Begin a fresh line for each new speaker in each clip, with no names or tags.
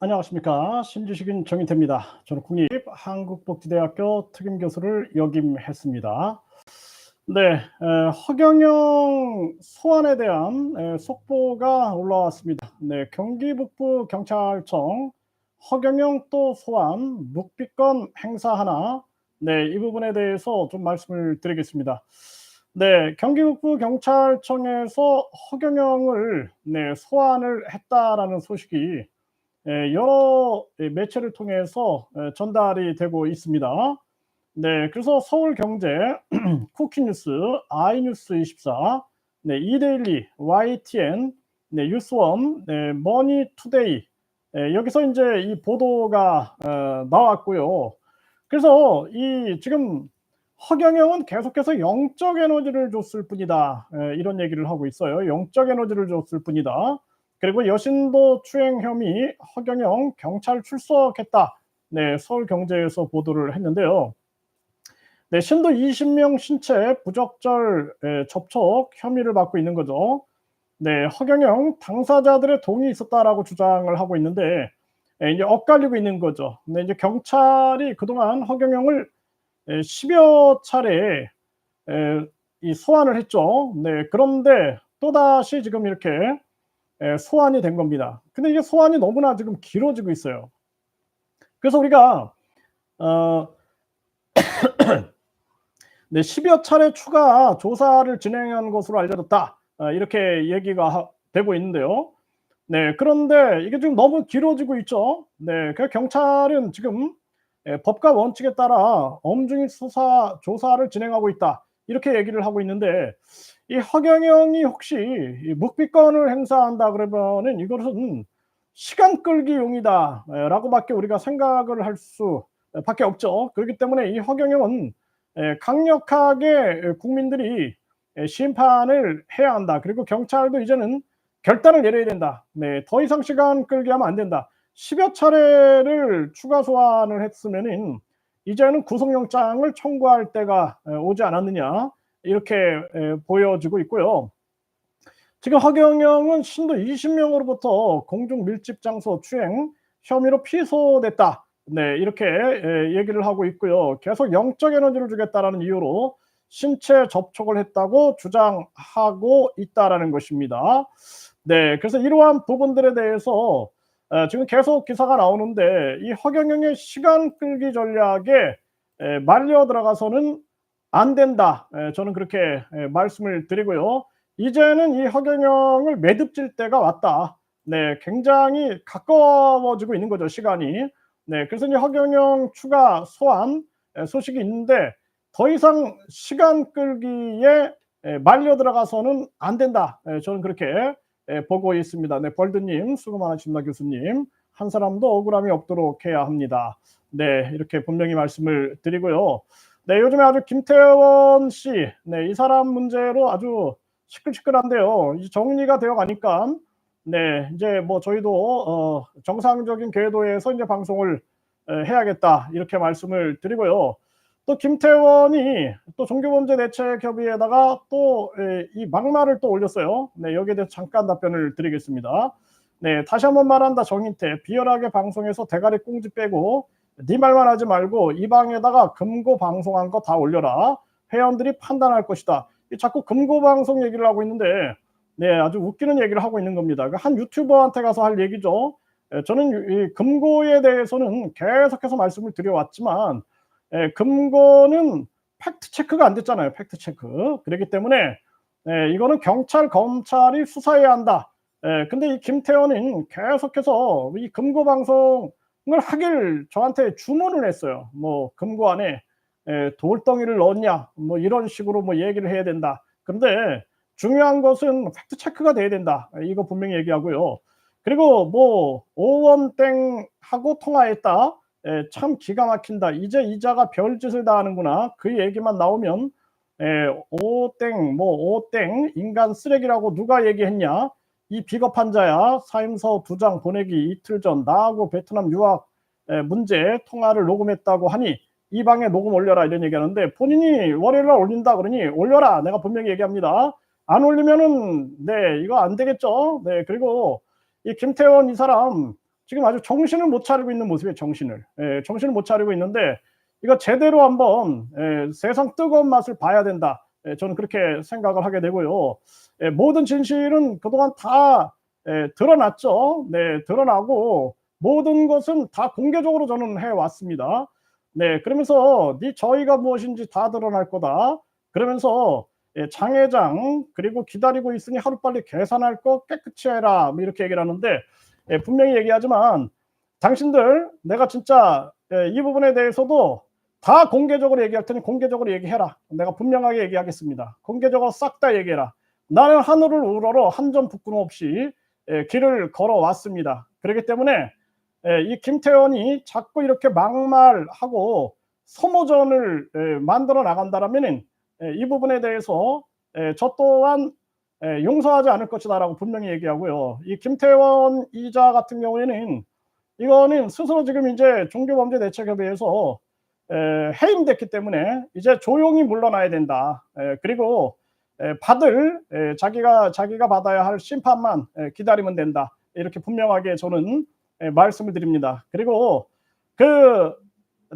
안녕하십니까. 신주식인 정인태입니다. 저는 국립한국복지대학교 특임교수를 역임했습니다. 네, 에, 허경영 소환에 대한 에, 속보가 올라왔습니다. 네, 경기 북부 경찰청 허경영 또 소환 묵비권 행사 하나 네, 이 부분에 대해서 좀 말씀을 드리겠습니다. 네, 경기 북부 경찰청에서 허경영을 네, 소환을 했다라는 소식이 예, 여러 매체를 통해서 예, 전달이 되고 있습니다. 네, 그래서 서울경제, 쿠키뉴스, 아이뉴스24, 네, 이데일리, YTN, 네, 뉴스원, 네, 머니투데이 예, 여기서 이제 이 보도가 어, 나왔고요. 그래서 이 지금 허경영은 계속해서 영적 에너지를 줬을 뿐이다 이런 얘기를 하고 있어요. 영적 에너지를 줬을 뿐이다. 그리고 여신도 추행 혐의 허경영 경찰 출석했다. 네, 서울경제에서 보도를 했는데요. 네, 신도 20명 신체 부적절 예, 접촉 혐의를 받고 있는 거죠. 네, 허경영 당사자들의 동의 있었다라고 주장을 하고 있는데 예, 이제 엇갈리고 있는 거죠. 네, 이제 경찰이 그동안 허경영을 예, 10여 차례 소환을 했죠. 네, 그런데 또 다시 지금 이렇게 예, 소환이 된 겁니다. 근데 이게 소환이 너무나 지금 길어지고 있어요. 그래서 우리가 어, 네, 10여 차례 추가 조사를 진행한 것으로 알려졌다. 어, 이렇게 얘기가 하, 되고 있는데요. 네, 그런데 이게 지금 너무 길어지고 있죠. 네, 그 경찰은 지금 예, 법과 원칙에 따라 엄중히 수사 조사를 진행하고 있다. 이렇게 얘기를 하고 있는데 이 허경영이 혹시 묵비권을 행사한다 그러면은 이것은 시간 끌기용이다라고밖에 우리가 생각을 할 수밖에 없죠. 그렇기 때문에 이 허경영은 강력하게 국민들이 심판을 해야 한다. 그리고 경찰도 이제는 결단을 내려야 된다. 네, 더 이상 시간 끌기 하면 안 된다. 10여 차례를 추가 소환을 했으면은 이제는 구속영장을 청구할 때가 오지 않았느냐. 이렇게 보여지고 있고요. 지금 허경영은 신도 20명으로부터 공중 밀집 장소 추행 혐의로 피소됐다. 네, 이렇게 얘기를 하고 있고요. 계속 영적 에너지를 주겠다라는 이유로 신체 접촉을 했다고 주장하고 있다라는 것입니다. 네, 그래서 이러한 부분들에 대해서 지금 계속 기사가 나오는데 이 허경영의 시간 끌기 전략에 말려 들어가서는 안 된다. 저는 그렇게 말씀을 드리고요. 이제는 이 허경영을 매듭질 때가 왔다. 네, 굉장히 가까워지고 있는 거죠, 시간이. 네, 그래서 이제 허경영 추가 소환 소식이 있는데 더 이상 시간 끌기에 말려 들어가서는 안 된다. 저는 그렇게 보고 있습니다. 네, 벌드님, 수고 많으십니다, 교수님. 한 사람도 억울함이 없도록 해야 합니다. 네, 이렇게 분명히 말씀을 드리고요. 네, 요즘에 아주 김태원 씨, 네, 이 사람 문제로 아주 시끌시끌한데요. 이제 정리가 되어 가니까, 네, 이제 뭐 저희도 어, 정상적인 궤도에서 이제 방송을 해야겠다 이렇게 말씀을 드리고요. 또 김태원이 또 종교범죄대책협의회에다가 또 이 막말을 또 올렸어요. 네, 여기에 대해서 잠깐 답변을 드리겠습니다. 네, 다시 한번 말한다 정인태 비열하게 방송에서 대가리 꽁지 빼고 네 말만 하지 말고 이 방에다가 금고 방송한 거 다 올려라. 회원들이 판단할 것이다. 자꾸 금고 방송 얘기를 하고 있는데 네 아주 웃기는 얘기를 하고 있는 겁니다. 그한 유튜버한테 가서 할 얘기죠. 저는 이 금고에 대해서는 계속해서 말씀을 드려왔지만 예, 금고는 팩트 체크가 안 됐잖아요. 팩트 체크. 그렇기 때문에 예, 이거는 경찰 검찰이 수사해야 한다. 예, 근데 이 김태현은 계속해서 이 금고 방송 을 하길 저한테 주문을 했어요. 뭐 금고 안에 돌덩이를 넣었냐, 뭐 이런 식으로 뭐 얘기를 해야 된다. 그런데 중요한 것은 팩트 체크가 돼야 된다. 이거 분명히 얘기하고요. 그리고 뭐 오원땡 하고 통화했다. 에, 참 기가 막힌다. 이제 이자가 별짓을 다 하는구나. 그 얘기만 나오면 에, 오땡 뭐 오땡 인간 쓰레기라고 누가 얘기했냐? 이 비겁한 자야 사임서 두 장 보내기 이틀 전 나하고 베트남 유학 문제 통화를 녹음했다고 하니 이 방에 녹음 올려라 이런 얘기하는데 본인이 월요일 날 올린다 그러니 올려라 내가 분명히 얘기합니다 안 올리면은 네 이거 안 되겠죠 네 그리고 이 김태원 이 사람 지금 아주 정신을 못 차리고 있는 모습이에요. 정신을. 예, 정신을 못 차리고 있는데 이거 제대로 한번 예, 세상 뜨거운 맛을 봐야 된다. 예, 저는 그렇게 생각을 하게 되고요. 예, 모든 진실은 그동안 다 예, 드러났죠. 네, 드러나고 모든 것은 다 공개적으로 저는 해왔습니다. 네, 그러면서 네 저희가 무엇인지 다 드러날 거다. 그러면서 예, 장회장 그리고 기다리고 있으니 하루빨리 계산할 거 깨끗이 해라. 뭐 이렇게 얘기를 하는데 예, 분명히 얘기하지만 당신들 내가 진짜 예, 이 부분에 대해서도 다 공개적으로 얘기할 테니 공개적으로 얘기해라. 내가 분명하게 얘기하겠습니다. 공개적으로 싹 다 얘기해라. 나는 하늘을 우러러 한 점 부끄럼 없이 예, 길을 걸어왔습니다. 그렇기 때문에 예, 이 김태원이 자꾸 이렇게 막말하고 소모전을 예, 만들어 나간다라면 이 부분에 대해서 예, 저 또한 예, 용서하지 않을 것이다라고 분명히 얘기하고요. 이 김태원 이자 같은 경우에는 이거는 스스로 지금 이제 종교범죄 대책협의회에서 에, 해임됐기 때문에 이제 조용히 물러나야 된다. 에, 그리고 에, 받을 에, 자기가 자기가 받아야 할 심판만 에, 기다리면 된다. 이렇게 분명하게 저는 에, 말씀을 드립니다. 그리고 그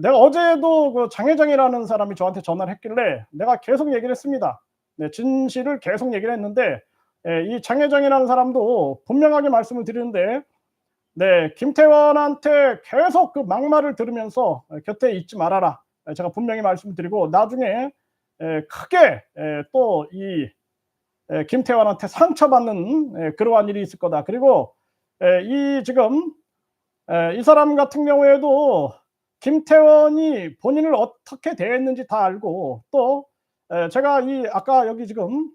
내가 어제도 그 장회장이라는 사람이 저한테 전화를 했길래 내가 계속 얘기를 했습니다. 네, 진실을 계속 얘기를 했는데 에, 이 장회장이라는 사람도 분명하게 말씀을 드리는데 네, 김태원한테 계속 그 막말을 들으면서 곁에 있지 말아라. 제가 분명히 말씀드리고 나중에 크게 또이 김태원한테 상처받는 그러한 일이 있을 거다. 그리고 이 지금 이 사람 같은 경우에도 김태원이 본인을 어떻게 대했는지 다 알고 또 제가 이 아까 여기 지금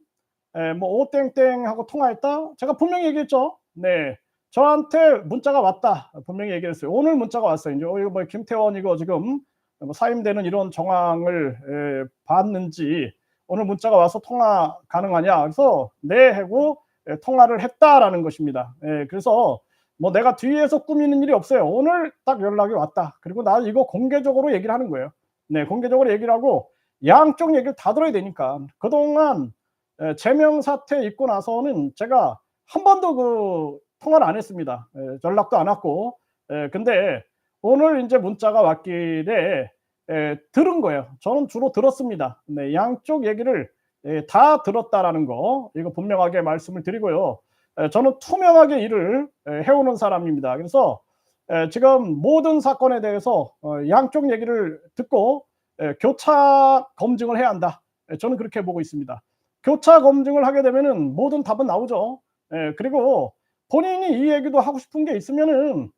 뭐 오땡땡 하고 통화했다. 제가 분명히 얘기했죠. 네. 저한테 문자가 왔다. 분명히 얘기했어요. 오늘 문자가 왔어요. 이제 어, 이거 뭐 김태원 이거 지금 뭐 사임되는 이런 정황을 에, 봤는지 오늘 문자가 와서 통화 가능하냐? 그래서 네 하고 에, 통화를 했다라는 것입니다. 에, 그래서 뭐 내가 뒤에서 꾸미는 일이 없어요. 오늘 딱 연락이 왔다. 그리고 나 이거 공개적으로 얘기를 하는 거예요. 네, 공개적으로 얘기를 하고 양쪽 얘기를 다 들어야 되니까 그동안 에, 제명 사태 있고 나서는 제가 한 번도 그 통화를 안 했습니다. 에, 연락도 안 왔고. 에, 근데 오늘 이제 문자가 왔길래 에, 들은 거예요. 저는 주로 들었습니다. 네, 양쪽 얘기를 에, 다 들었다라는 거 이거 분명하게 말씀을 드리고요. 에, 저는 투명하게 일을 에, 해오는 사람입니다. 그래서 에, 지금 모든 사건에 대해서 어, 양쪽 얘기를 듣고 에, 교차 검증을 해야 한다. 에, 저는 그렇게 보고 있습니다. 교차 검증을 하게 되면은 모든 답은 나오죠. 에, 그리고 본인이 이 얘기도 하고 싶은 게 있으면은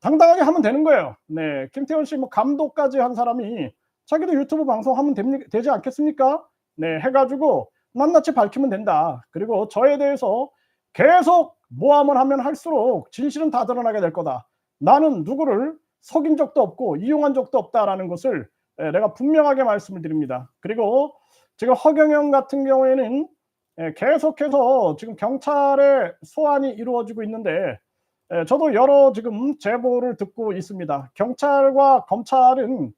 당당하게 하면 되는 거예요. 네, 김태현 씨 뭐 감독까지 한 사람이 자기도 유튜브 방송하면 됩니, 되지 않겠습니까? 네, 해가지고 낱낱이 밝히면 된다. 그리고 저에 대해서 계속 모함을 하면 할수록 진실은 다 드러나게 될 거다. 나는 누구를 속인 적도 없고 이용한 적도 없다라는 것을 내가 분명하게 말씀을 드립니다. 그리고 지금 허경영 같은 경우에는 예, 계속해서 지금 경찰의 소환이 이루어지고 있는데 예, 저도 여러 지금 제보를 듣고 있습니다. 경찰과 검찰은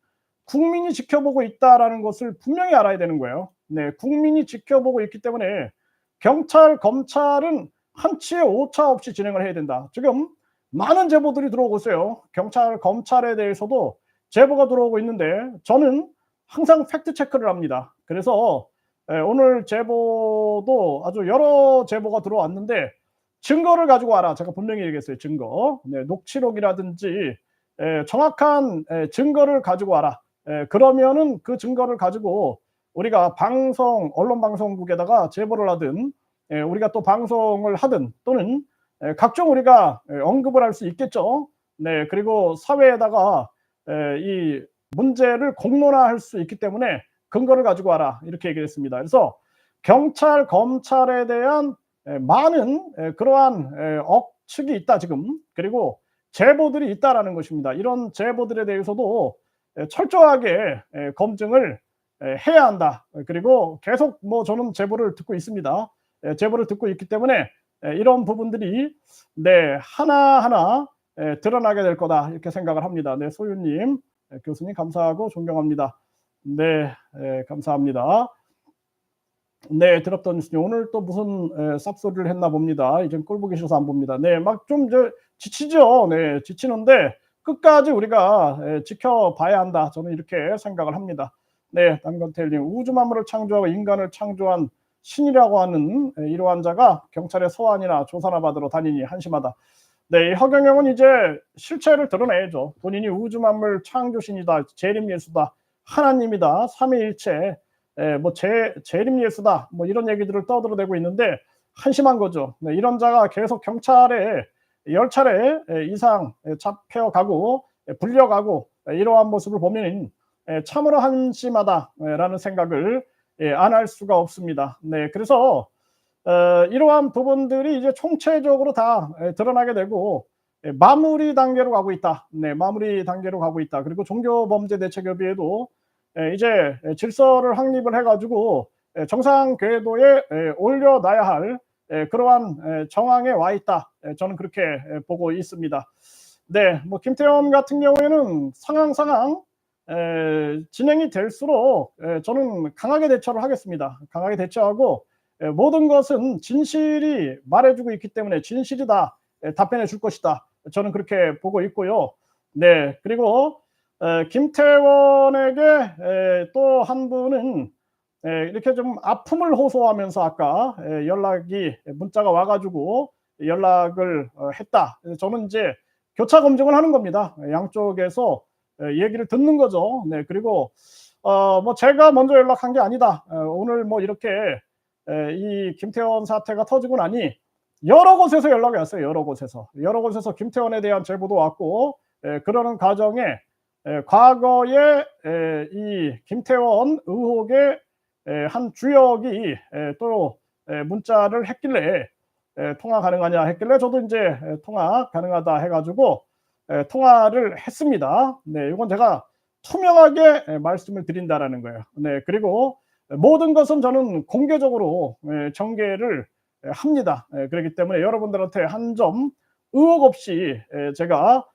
국민이 지켜보고 있다라는 것을 분명히 알아야 되는 거예요. 네, 국민이 지켜보고 있기 때문에 경찰, 검찰은 한치의 오차 없이 진행을 해야 된다. 지금 많은 제보들이 들어오고 있어요. 경찰, 검찰에 대해서도 제보가 들어오고 있는데 저는 항상 팩트 체크를 합니다. 그래서 예, 오늘 제보도 아주 여러 제보가 들어왔는데 증거를 가지고 와라. 제가 분명히 얘기했어요. 증거. 네, 녹취록이라든지 에, 정확한 에, 증거를 가지고 와라. 에, 그러면은 그 증거를 가지고 우리가 방송 언론 방송국에다가 제보를 하든 에, 우리가 또 방송을 하든 또는 에, 각종 우리가 에, 언급을 할 수 있겠죠. 네, 그리고 사회에다가 에, 이 문제를 공론화할 수 있기 때문에 근거를 가지고 와라 이렇게 얘기를 했습니다. 그래서 경찰, 검찰에 대한 많은 그러한 억측이 있다 지금 그리고 제보들이 있다라는 것입니다. 이런 제보들에 대해서도 철저하게 검증을 해야 한다. 그리고 계속 뭐 저는 제보를 듣고 있습니다. 제보를 듣고 있기 때문에 이런 부분들이 네 하나하나 드러나게 될 거다 이렇게 생각을 합니다. 네 소유님 교수님 감사하고 존경합니다. 네, 네 감사합니다. 네, 드랍던 뉴스님 오늘 또 무슨 에, 쌉소리를 했나 봅니다. 이제 꼴 보기 싫어서 안 봅니다. 네, 막좀 지치죠. 네, 지치는데 끝까지 우리가 에, 지켜봐야 한다. 저는 이렇게 생각을 합니다. 네, 남건텔님 우주 만물을 창조하고 인간을 창조한 신이라고 하는 에, 이러한 자가 경찰의 소환이나 조사나 받으러 다니니 한심하다. 네, 이 허경영은 이제 실체를 드러내야죠. 본인이 우주 만물 창조신이다, 재림 예수다, 하나님이다, 삼위일체, 에, 뭐 재, 재림 예수다, 뭐 이런 얘기들을 떠들어대고 있는데 한심한 거죠. 네, 이런 자가 계속 경찰에 열 차례 이상 잡혀가고 불려가고 이러한 모습을 보면 참으로 한심하다라는 생각을 안 할 수가 없습니다. 네, 그래서 어, 이러한 부분들이 이제 총체적으로 다 드러나게 되고 마무리 단계로 가고 있다. 네, 마무리 단계로 가고 있다. 그리고 종교범죄 대책협의회도 이제 질서를 확립을 해가지고 정상 궤도에 올려놔야 할 그러한 정황에 와 있다. 저는 그렇게 보고 있습니다. 네, 뭐 김태원 같은 경우에는 상황 상황 진행이 될수록 저는 강하게 대처를 하겠습니다. 강하게 대처하고 모든 것은 진실이 말해주고 있기 때문에 진실이다 답변해 줄 것이다. 저는 그렇게 보고 있고요. 네, 그리고 김태원에게 또한 분은 이렇게 좀 아픔을 호소하면서 아까 연락이 문자가 와가지고 연락을 어, 했다. 저는 이제 교차 검증을 하는 겁니다. 양쪽에서 얘기를 듣는 거죠. 네, 그리고 어, 뭐 제가 먼저 연락한 게 아니다. 오늘 뭐 이렇게 이 김태원 사태가 터지고 나니 여러 곳에서 연락이 왔어요. 여러 곳에서 여러 곳에서 김태원에 대한 제보도 왔고 그러는 과정에 과거에 이 김태원 의혹의 한 주역이 또 문자를 했길래 통화 가능하냐 했길래 저도 이제 통화 가능하다 해가지고 통화를 했습니다. 네, 이건 제가 투명하게 말씀을 드린다라는 거예요. 네, 그리고 모든 것은 저는 공개적으로 전개를 합니다. 그렇기 때문에 여러분들한테 한 점 의혹 없이 제가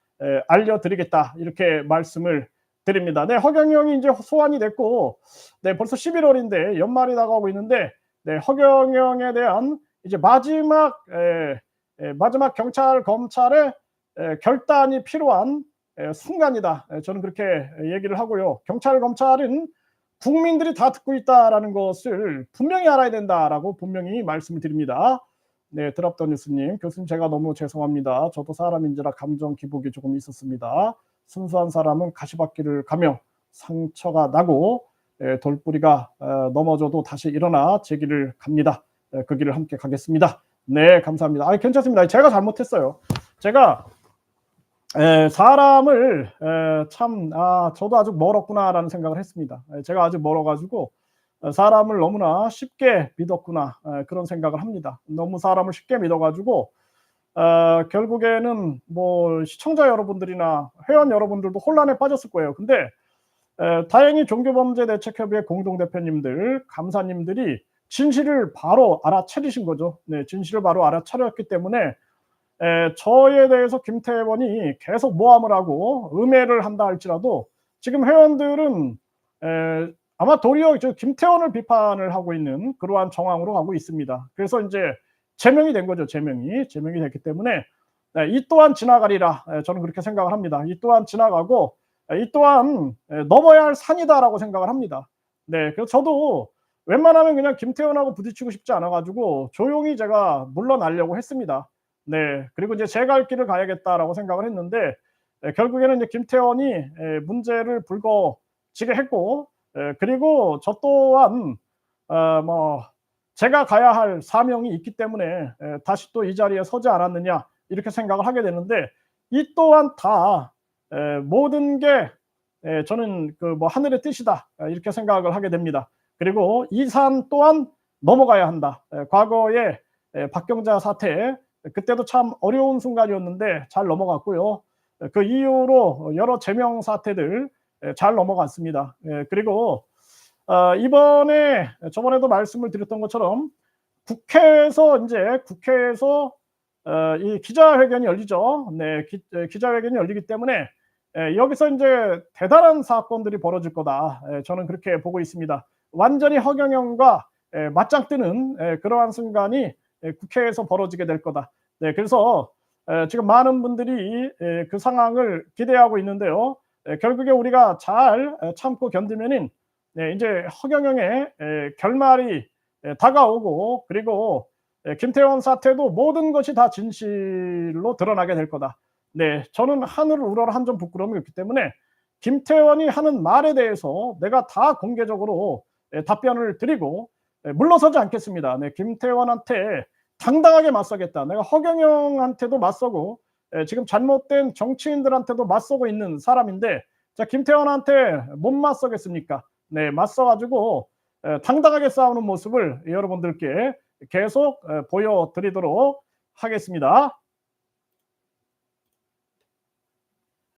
알려드리겠다 이렇게 말씀을 드립니다. 네, 허경영이 이제 소환이 됐고, 네, 벌써 11월인데 연말이 다가오고 있는데, 네, 허경영에 대한 이제 마지막 에, 에, 마지막 경찰 검찰의 에, 결단이 필요한 순간이다. 저는 그렇게 얘기를 하고요. 경찰 검찰은 국민들이 다 듣고 있다라는 것을 분명히 알아야 된다라고 분명히 말씀을 드립니다. 네, 드랍더 뉴스님, 교수님 제가 너무 죄송합니다. 저도 사람인지라 감정 기복이 조금 있었습니다. 순수한 사람은 가시밭길을 가며 상처가 나고 에, 돌뿌리가 어, 넘어져도 다시 일어나 제 길을 갑니다. 에, 그 길을 함께 가겠습니다. 네, 감사합니다. 아, 괜찮습니다. 제가 잘못했어요. 제가 에, 사람을 에, 참, 아, 저도 아직 멀었구나라는 생각을 했습니다. 에, 제가 아직 멀어가지고 어, 사람을 너무나 쉽게 믿었구나 에, 그런 생각을 합니다. 너무 사람을 쉽게 믿어가지고 어, 결국에는 뭐 시청자 여러분들이나 회원 여러분들도 혼란에 빠졌을 거예요. 근데 에, 다행히 종교범죄대책협의회 공동대표님들, 감사님들이 진실을 바로 알아차리신 거죠. 네, 진실을 바로 알아차렸기 때문에 에, 저에 대해서 김태원이 계속 모함을 하고 음해를 한다 할지라도 지금 회원들은 에, 아마 도리어 저 김태원을 비판을 하고 있는 그러한 정황으로 가고 있습니다. 그래서 이제 제명이 된 거죠. 제명이 제명이 됐기 때문에 네, 이 또한 지나가리라 네, 저는 그렇게 생각을 합니다. 이 또한 지나가고 네, 이 또한 넘어야 할 산이다라고 생각을 합니다. 네, 그래서 저도 웬만하면 그냥 김태원하고 부딪히고 싶지 않아가지고 조용히 제가 물러나려고 했습니다. 네, 그리고 이제 제갈 길을 가야겠다라고 생각을 했는데 결국에는 이제 김태원이 문제를 불거지게 했고 그리고 저 또한 어, 뭐 제가 가야 할 사명이 있기 때문에 다시 또 이 자리에 서지 않았느냐 이렇게 생각을 하게 되는데 이 또한 다 모든 게 저는 그 뭐 하늘의 뜻이다 이렇게 생각을 하게 됩니다. 그리고 이 산 또한 넘어가야 한다. 과거에 박경자 사태 그때도 참 어려운 순간이었는데 잘 넘어갔고요. 그 이후로 여러 제명 사태들 잘 넘어갔습니다. 그리고 어, 이번에 저번에도 말씀을 드렸던 것처럼 국회에서 이제 국회에서 어, 이 기자회견이 열리죠. 네, 기, 기자회견이 열리기 때문에 에, 여기서 이제 대단한 사건들이 벌어질 거다. 에, 저는 그렇게 보고 있습니다. 완전히 허경영과 에, 맞짱 뜨는 에, 그러한 순간이 에, 국회에서 벌어지게 될 거다. 네, 그래서 에, 지금 많은 분들이 에, 그 상황을 기대하고 있는데요. 에, 결국에 우리가 잘 에, 참고 견디면은 네, 이제 허경영의 에, 결말이 에, 다가오고 그리고 에, 김태원 사태도 모든 것이 다 진실로 드러나게 될 거다. 네, 저는 하늘을 우러러 한 점 부끄러움이 없기 때문에 김태원이 하는 말에 대해서 내가 다 공개적으로 에, 답변을 드리고 에, 물러서지 않겠습니다. 네, 김태원한테 당당하게 맞서겠다. 내가 허경영한테도 맞서고 에, 지금 잘못된 정치인들한테도 맞서고 있는 사람인데 자 김태원한테 못 맞서겠습니까? 네, 맞서가지고 에, 당당하게 싸우는 모습을 여러분들께 계속 에, 보여드리도록 하겠습니다.